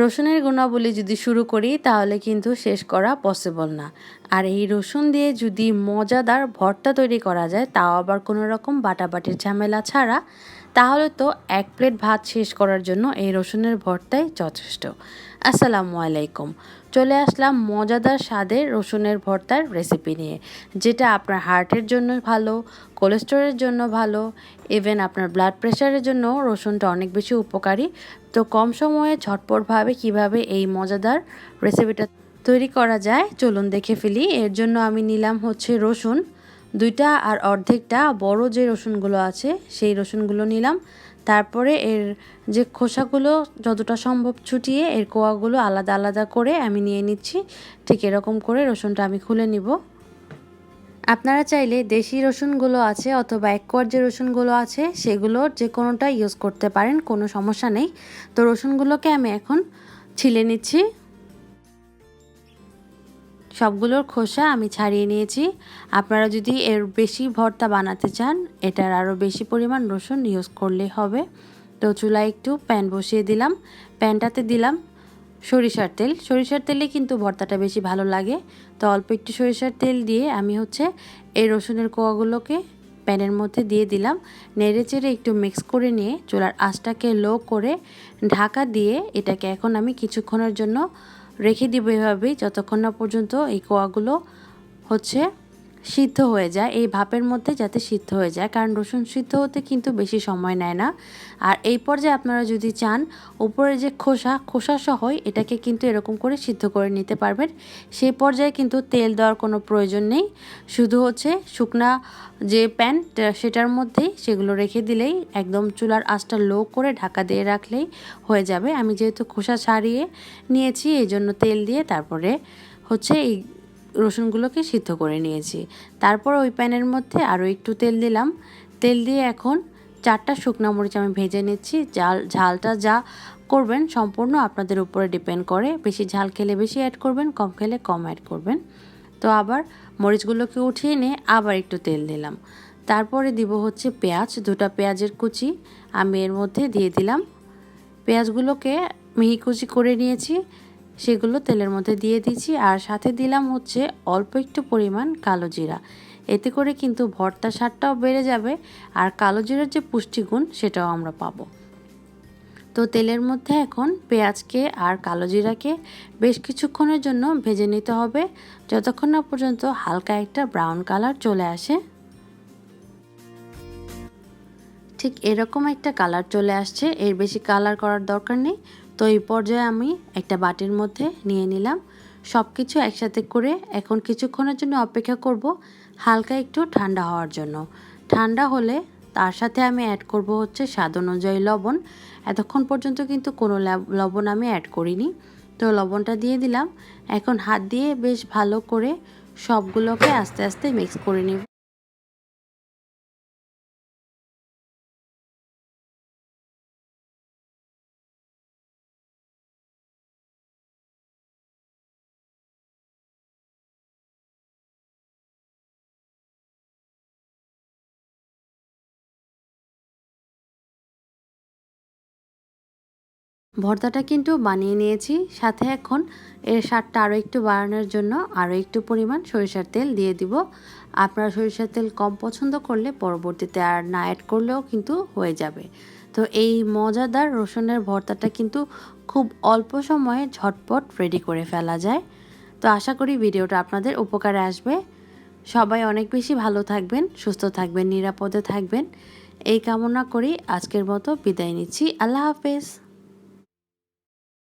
রসুনের গুণাবলী যদি শুরু করি, তাহলে কিন্তু শেষ করা পসিবল না। আর এই রসুন দিয়ে যদি মজাদার ভর্তা তৈরি করা যায়, তাও আবার কোনো রকম বাটাবাটির ঝামেলা ছাড়া তাহলে তো এক প্লেট ভাত শেষ করার জন্য এই রসুনের ভর্তাই যথেষ্ট। আসসালামু আলাইকুম। চলে আসলাম মজাদার স্বাদের রসুনের ভর্তার রেসিপি নিয়ে, যেটা আপনার হার্টের জন্য ভালো কোলেস্টোরের জন্য ভালো ইভেন আপনার ব্লাড প্রেশারের জন্য রসুনটা অনেক বেশি উপকারী। তো কম সময়ে ঝটপটভাবে কীভাবে এই মজাদার রেসিপিটা তৈরি করা যায়, চলুন দেখে ফেলি। এর জন্য আমি নিলাম হচ্ছে রসুন। দুইটা আর অর্ধেকটা বড় যে রসুনগুলো আছে, সেই রসুনগুলো নিলাম। তারপরে এর যে খোসাগুলো যতটা সম্ভব ছুটিয়ে এর কোয়াগুলো আলাদা আলাদা করে আমি নিয়ে নিচ্ছি। ঠিক এরকম করে রসুনটা আমি খুলে নিব। আপনারা চাইলে দেশি রসুনগুলো আছে অথবা একোয়ার যে রসুনগুলো আছে সেগুলোর যে কোনোটা ইউজ করতে পারেন, কোনো সমস্যা নেই। তো রসুনগুলোকে আমি এখন ছিলে নিচ্ছি। সবগুলোর খোসা আমি ছাড়িয়ে নিয়েছি। আপনারা যদি এর বেশি ভর্তা বানাতে চান, এটার আরও বেশি পরিমাণ রসুন ইউজ করলে হবে। তো চুলায় একটু প্যান বসিয়ে দিলাম। প্যানটাতে দিলাম সরিষার তেল। সরিষার তেলে কিন্তু ভর্তাটা বেশি ভালো লাগে। তো অল্প একটু সরিষার তেল দিয়ে আমি হচ্ছে এই রসুনের কোয়াগুলোকে প্যানের মধ্যে দিয়ে দিলাম। নেড়ে চেড়ে একটু মিক্স করে নিয়ে চুলার আঁচটাকে লো করে ঢাকা দিয়ে এটাকে এখন আমি কিছুক্ষণের জন্য রেখে দিব এভাবেই যতক্ষণ না পর্যন্ত এই কোয়াগুলো হচ্ছে সিদ্ধ হয়ে যায়, এই ভাপের মধ্যে যাতে সিদ্ধ হয়ে যায়, কারণ রসুন সিদ্ধ হতে কিন্তু বেশি সময় নেয় না। আর এই পর্যায়ে আপনারা যদি চান উপরে যে খোসা খোসা সহই এটাকে কিন্তু এরকম করে সিদ্ধ করে নিতে পারবেন। সেই পর্যায়ে কিন্তু তেল দেওয়ার কোনো প্রয়োজন নেই। শুধু হচ্ছে শুকনা যে প্যান সেটার মধ্যেই সেগুলো রেখে দিলেই একদম চুলার আঁচটা লো করে ঢাকা দিয়ে রাখলেই হয়ে যাবে। আমি যেহেতু খোসা ছাড়িয়ে নিয়েছি, এই জন্য তেল দিয়ে তারপরে হচ্ছে এই রসুনগুলোকে সিদ্ধ করে নিয়েছি। তারপর ওই প্যানের মধ্যে আরও একটু তেল দিলাম। তেল দিয়ে এখন চারটা শুকনো মরিচ আমি ভেজে নিচ্ছি। জাল, ঝালটা যা করবেন সম্পূর্ণ আপনাদের উপরে ডিপেন্ড করে। বেশি ঝাল খেলে বেশি অ্যাড করবেন, কম খেলে কম অ্যাড করবেন। তো আবার মরিচগুলোকে উঠিয়ে নিয়ে আবার একটু তেল দিলাম। তারপরে দিব হচ্ছে পেঁয়াজ, দুটা পেঁয়াজের কুচি। আমি এর মধ্যে দিয়ে দিলাম। পেঁয়াজগুলোকে মিহি কুচি করে নিয়েছি। সেগুলো তেলের মধ্যে দিয়ে দিচ্ছি আর সাথে দিলাম হচ্ছে অল্প একটু পরিমাণ কালো জিরা। এতে করে কিন্তু ভর্তা স্বাদটাও বেড়ে যাবে আর কালো জিরার যে পুষ্টিগুণ সেটাও আমরা পাবো। তো তেলের মধ্যে এখন পেঁয়াজকে আর কালো জিরাকে বেশ কিছুক্ষণের জন্য ভেজে নিতে হবে। যতক্ষণ না পর্যন্ত হালকা একটা ব্রাউন কালার চলে আসে, ঠিক এরকম একটা কালার চলে আসছে। এর বেশি কালার করার দরকার নেই। তো এই পর্যায়ে আমি একটা বাটির মধ্যে নিয়ে নিলাম। সব কিছু একসাথে করে এখন কিছুক্ষণের জন্য অপেক্ষা করব হালকা একটু ঠান্ডা হওয়ার জন্য। ঠান্ডা হলে তার সাথে আমি অ্যাড করব হচ্ছে স্বাদ অনুযায়ী লবণ। এতক্ষণ পর্যন্ত কিন্তু কোনো লবণ আমি অ্যাড করিনি। তো লবণটা দিয়ে দিলাম। এখন হাত দিয়ে বেশ ভালো করে সবগুলোকে আস্তে আস্তে মিক্স করে নিব। ভর্তাটা কিন্তু বানিয়ে নিয়েছি। সাথে এখন এর স্বাদটা আরও একটু বাড়ানোর জন্য আরও একটু পরিমাণ সরিষার তেল দিয়ে দিব। আপনারা সরিষার তেল কম পছন্দ করলে পরবর্তীতে আর না অ্যাড করলেও কিন্তু হয়ে যাবে। তো এই মজাদার রসুনের ভর্তাটা কিন্তু খুব অল্প সময়ে ঝটপট রেডি করে ফেলা যায়। তো আশা করি ভিডিওটা আপনাদের উপকারে আসবে। সবাই অনেক বেশি ভালো থাকবেন, সুস্থ থাকবেন, নিরাপদে থাকবেন। এই কামনা করি আজকের মতো বিদায় নিচ্ছি। আল্লাহ হাফেজ।